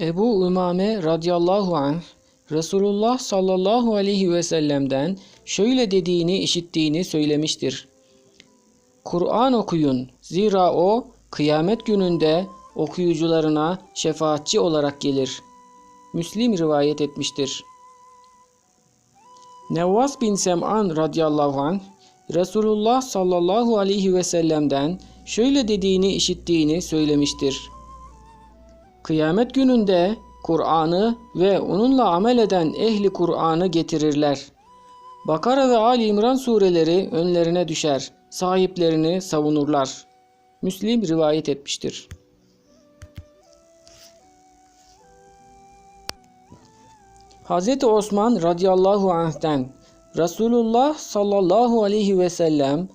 Ebu Ümame radıyallahu anh Resulullah sallallahu aleyhi ve sellem'den şöyle dediğini işittiğini söylemiştir. Kur'an okuyun zira o kıyamet gününde okuyucularına şefaatçi olarak gelir. Müslim rivayet etmiştir. Nevvas bin Sem'an radıyallahu anh Resulullah sallallahu aleyhi ve sellem'den şöyle dediğini işittiğini söylemiştir. Kıyamet gününde Kur'an'ı ve onunla amel eden ehli Kur'an'ı getirirler. Bakara ve Ali İmran sureleri önlerine düşer. Sahiplerini savunurlar. Müslim rivayet etmiştir. Hz. Osman radıyallahu anh'ten Resulullah sallallahu aleyhi ve sellem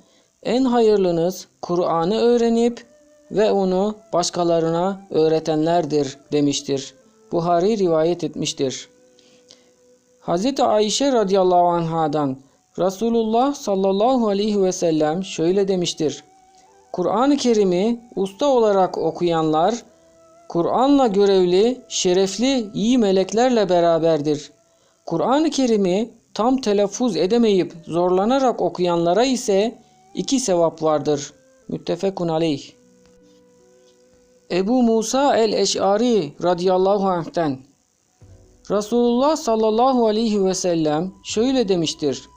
en hayırlınız Kur'an'ı öğrenip ve onu başkalarına öğretenlerdir demiştir. Buhari rivayet etmiştir. Hz. Ayşe radıyallahu anhadan Resulullah sallallahu aleyhi ve sellem şöyle demiştir. Kur'an-ı Kerim'i usta olarak okuyanlar Kur'an'la görevli, şerefli, iyi meleklerle beraberdir. Kur'an-ı Kerim'i tam telaffuz edemeyip zorlanarak okuyanlara ise iki sevap vardır. Müttefekun aleyh. Ebu Musa el-Eş'ari radıyallahu anh'ten Resulullah sallallahu aleyhi ve sellem şöyle demiştir.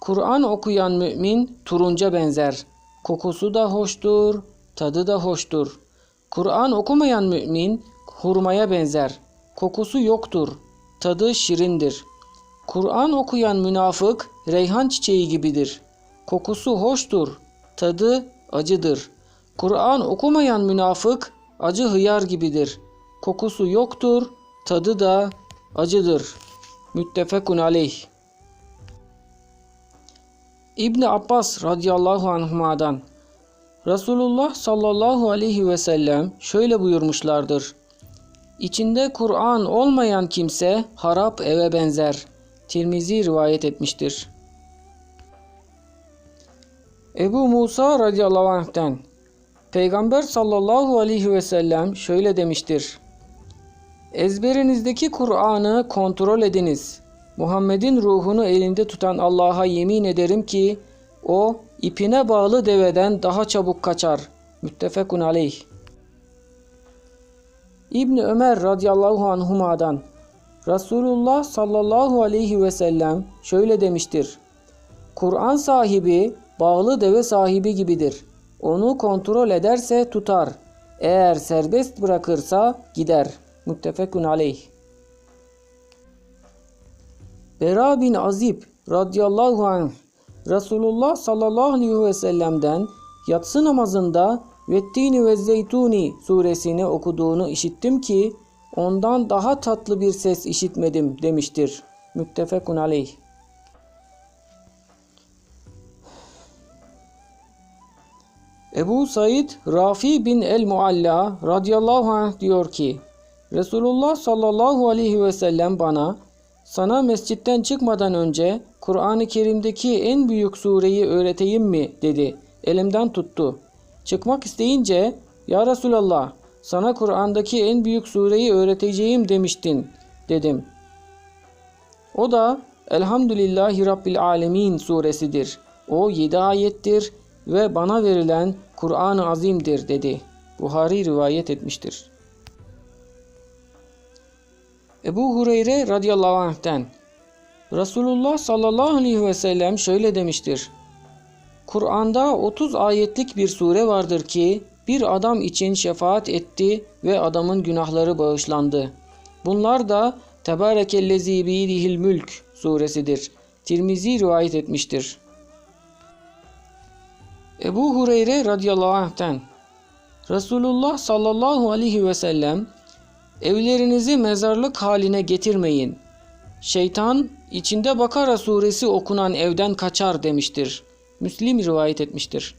Kur'an okuyan mümin turunca benzer. Kokusu da hoştur, tadı da hoştur. Kur'an okumayan mümin hurmaya benzer. Kokusu yoktur, tadı şirindir. Kur'an okuyan münafık reyhan çiçeği gibidir. Kokusu hoştur, tadı acıdır. Kur'an okumayan münafık acı hıyar gibidir. Kokusu yoktur, tadı da acıdır. Müttefekun aleyh. İbni Abbas radıyallahu anhuma'dan Resulullah sallallahu aleyhi ve sellem şöyle buyurmuşlardır. İçinde Kur'an olmayan kimse harap eve benzer. Tirmizi rivayet etmiştir. Ebu Musa radıyallahu anh'ten Peygamber sallallahu aleyhi ve sellem şöyle demiştir. Ezberinizdeki Kur'an'ı kontrol ediniz. Muhammed'in ruhunu elinde tutan Allah'a yemin ederim ki o ipine bağlı deveden daha çabuk kaçar. Müttefekun aleyh. İbni Ömer radıyallahu anhuma'dan Resulullah sallallahu aleyhi ve sellem şöyle demiştir. Kur'an sahibi bağlı deve sahibi gibidir. Onu kontrol ederse tutar. Eğer serbest bırakırsa gider. Muttefekun aleyh. Bera bin Azib radıyallahu anh Resulullah sallallahu aleyhi ve sellem'den yatsı namazında Vettini ve Zeytuni suresini okuduğunu işittim ki ondan daha tatlı bir ses işitmedim demiştir. Müttefekun aleyh. Ebu Said Rafi bin el-Mualla radıyallahu anh diyor ki Resulullah sallallahu aleyhi ve sellem bana sana mescitten çıkmadan önce Kur'an-ı Kerim'deki en büyük sureyi öğreteyim mi dedi. Elimden tuttu. Çıkmak isteyince Ya Resulallah sana Kur'an'daki en büyük sureyi öğreteceğim demiştin dedim. O da Elhamdülillahi Rabbil Alemin suresidir. O yedi ayettir ve bana verilen Kur'an-ı Azim'dir dedi. Buhari rivayet etmiştir. Ebu Hureyre radıyallahu anh'ten Resulullah sallallahu aleyhi ve sellem şöyle demiştir. Kur'an'da 30 ayetlik bir sure vardır ki bir adam için şefaat etti ve adamın günahları bağışlandı. Bunlar da Tebarekellezi biyidihil mülk suresidir. Tirmizi rivayet etmiştir. Ebu Hureyre radıyallahu anh'ten Resulullah sallallahu aleyhi ve sellem evlerinizi mezarlık haline getirmeyin. Şeytan içinde Bakara suresi okunan evden kaçar demiştir. Müslim rivayet etmiştir.